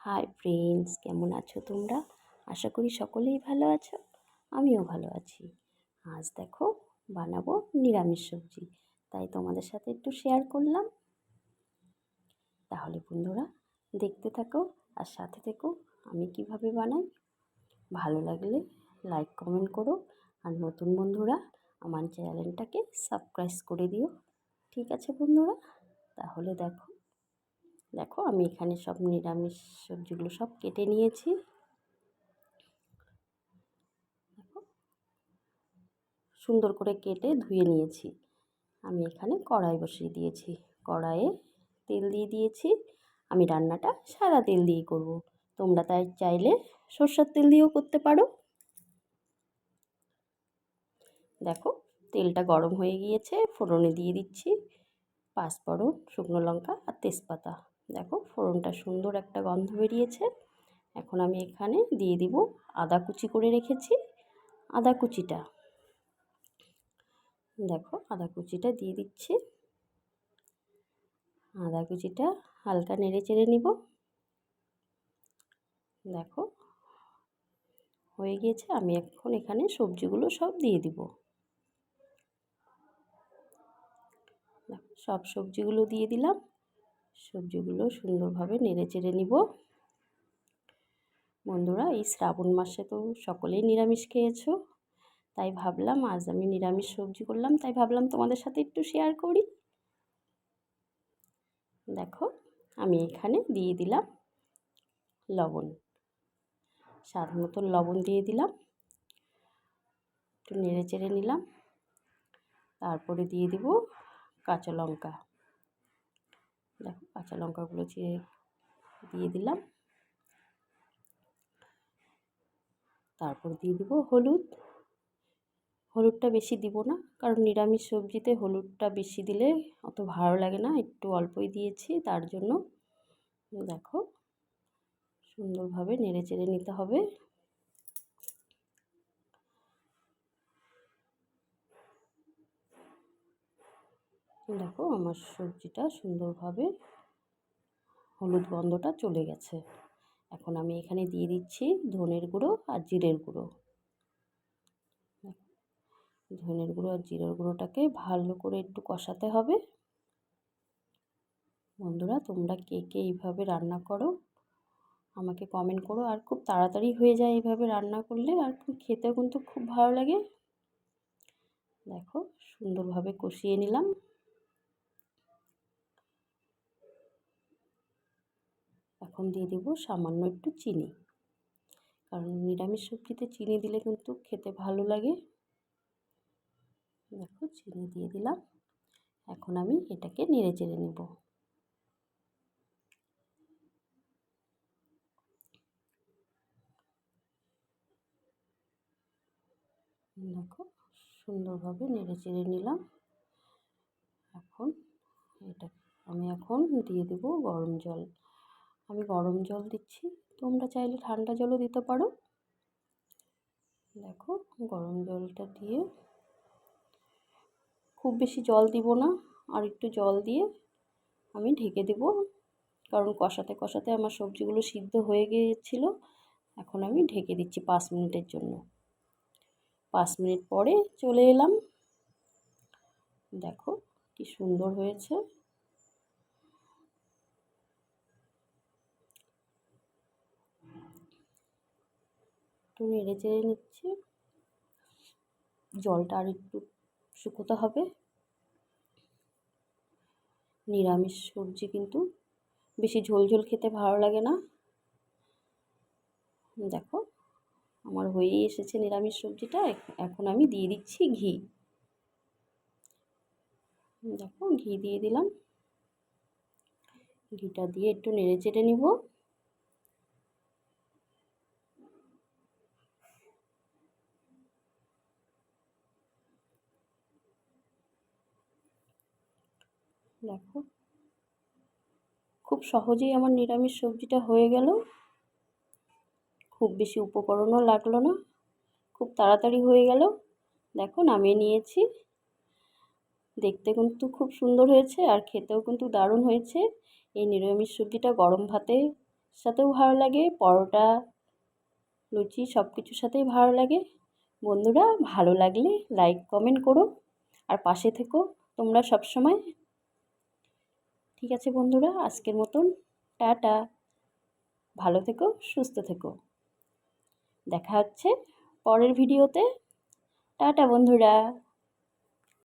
Hi friends কেমন আছো তোমরা? আশা করি সকলেই ভালো আছো, আমিও ভালো আছি। আজ দেখো, বানাবো নিরামিষ সবজি, তাই তোমাদের সাথে একটু শেয়ার করলাম। তাহলে বন্ধুরা, দেখতে থাকো আর সাথে থেকো, আমি কীভাবে বানাই। ভালো লাগলে লাইক কমেন্ট করো আর নতুন বন্ধুরা, আমার চ্যানেলটাকে সাবস্ক্রাইব করে দিও। ঠিক আছে বন্ধুরা? তাহলে দেখো দেখো আমি এখানে সব নিরামিষ সবজিগুলো সব কেটে নিয়েছি। সুন্দর করে কেটে ধুয়ে নিয়েছি। আমি এখানে কড়াই বসিয়ে দিয়েছি। কড়াইয়ে তেল দিয়ে দিয়েছি। আমি রান্নাটা সাদা তেল দিয়ে করব। তোমরা তাই চাইলে সর্ষের তেল দিয়েও করতে পারো। দেখো, তেলটা গরম হয়ে গিয়েছে। ফোড়নে দিয়ে দিচ্ছি। পাঁচফোড়ন, শুকনো লঙ্কা আর তেজপাতা। দেখো ফোড়নটা সুন্দর একটা গন্ধ বেরিয়েছে। এখন আমি এখানে দিয়ে দিব আদা কুচি করে রেখেছি, আদা কুচিটা। দেখো আদা কুচিটা দিয়ে দিচ্ছি। আদা কুচিটা হালকা নেড়ে চেড়ে নিব। দেখো হয়ে গিয়েছে, আমি এখন এখানে সবজিগুলো সব দিয়ে দিব। সব সবজিগুলো দিয়ে দিলাম। সবজিগুলো সুন্দরভাবে নেড়ে চেড়ে নিব। বন্ধুরা, এই শ্রাবণ মাসে তো সকলেই নিরামিষ খেয়েছো, তাই ভাবলাম আজ আমি নিরামিষ সবজি করলাম, তাই ভাবলাম তোমাদের সাথে একটু শেয়ার করি। দেখো, আমি এখানে দিয়ে দিলাম লবণ, স্বাদ মতন লবণ দিয়ে দিলাম, একটু নেড়ে চেড়ে নিলাম, তারপরে দিয়ে দিব কাঁচা লঙ্কা। দেখো, কাঁচা লঙ্কাগুলো চিড়ে দিয়ে দিলাম। তারপর দিয়ে দিব হলুদ। হলুদটা বেশি দিব না, কারণ নিরামিষ সবজিতে হলুদটা বেশি দিলে অত ভালো লাগে না, একটু অল্পই দিয়েছি, তার জন্য দেখো সুন্দরভাবে নেড়ে চেড়ে নিতে হবে। দেখো আমার সবজিটা সুন্দরভাবে হলুদ গন্ধটা চলে গেছে। এখন আমি এখানে দিয়ে দিচ্ছি ধনের গুঁড়ো আর জিরের গুঁড়ো। ধনের গুঁড়ো আর জিরের গুঁড়োটাকে ভালো করে একটু কষাতে হবে। বন্ধুরা, তোমরা কে কে এইভাবে রান্না করো, আমাকে কমেন্ট করো। আর খুব তাড়াতাড়ি হয়ে যায় এইভাবে রান্না করলে, আর খেতেও কিন্তু খুব ভালো লাগে। দেখো, সুন্দরভাবে কষিয়ে নিলাম। এখন দিয়ে দেব সামান্য একটু চিনি। কারণ নিরামিষ সবজিতে চিনি দিলে কিন্তু খেতে ভালো লাগে। দেখো, চিনি দিয়ে দিলাম। এখন আমি এটাকে নেড়ে চেড়ে নেব। দেখো, সুন্দরভাবে নেড়ে চেড়ে নিলাম। এখন এটা, আমি এখন দিয়ে দেব গরম জল। আমি গরম জল দিচ্ছি। তোমরা চাইলে ঠান্ডা জলও দিতে পারো। দেখো, গরম জলটা দিয়ে খুব বেশি জল দিব না। আর একটু জল দিয়ে আমি ঢেকে দেব। কারণ কষাতে কষাতে আমার সবজিগুলো সিদ্ধ হয়ে গিয়েছিল। এখন আমি ঢেকে দিচ্ছি পাঁচ মিনিটের জন্য। পাঁচ মিনিট পরে চলে এলাম। দেখো, কি সুন্দর হয়েছে। একটু নেড়ে চেড়ে নিচ্ছি। জলটা আর একটু শুকোতে হবে। নিরামিষ সবজি কিন্তু বেশি ঝোল ঝোল খেতে ভালো লাগে না। দেখো, আমার হয়েই এসেছে নিরামিষ সবজিটা। এখন আমি দিয়ে দিচ্ছি ঘি। দেখো, ঘি দিয়ে দিলাম। ঘিটা দিয়ে একটু নেড়ে চেড়ে নিব। দেখো। খুব সহজেই আমার নিরামিষ সবজিটা হয়ে গেল। খুব বেশি উপকরণও লাগল না। খুব তাড়াতাড়ি হয়ে গেল। দেখো, নামিয়ে নিয়েছি। দেখতে কিন্তু খুব সুন্দর হয়েছে আর খেতেও কিন্তু দারুণ হয়েছে। এই নিরামিষ সবজিটা গরম ভাতে সাথেও ভালো লাগে, পরোটা, লুচি সব কিছুর সাথেই ভালো লাগে। বন্ধুরা, ভালো লাগলে লাইক, কমেন্ট করো। আর পাশে থেকো। তোমরা সব সময় ঠিক আছে বন্ধুরা, আজকের মতন টাটা। ভালো থেকো, সুস্থ থেকো। দেখা হচ্ছে পরের ভিডিওতে। টাটা বন্ধুরা।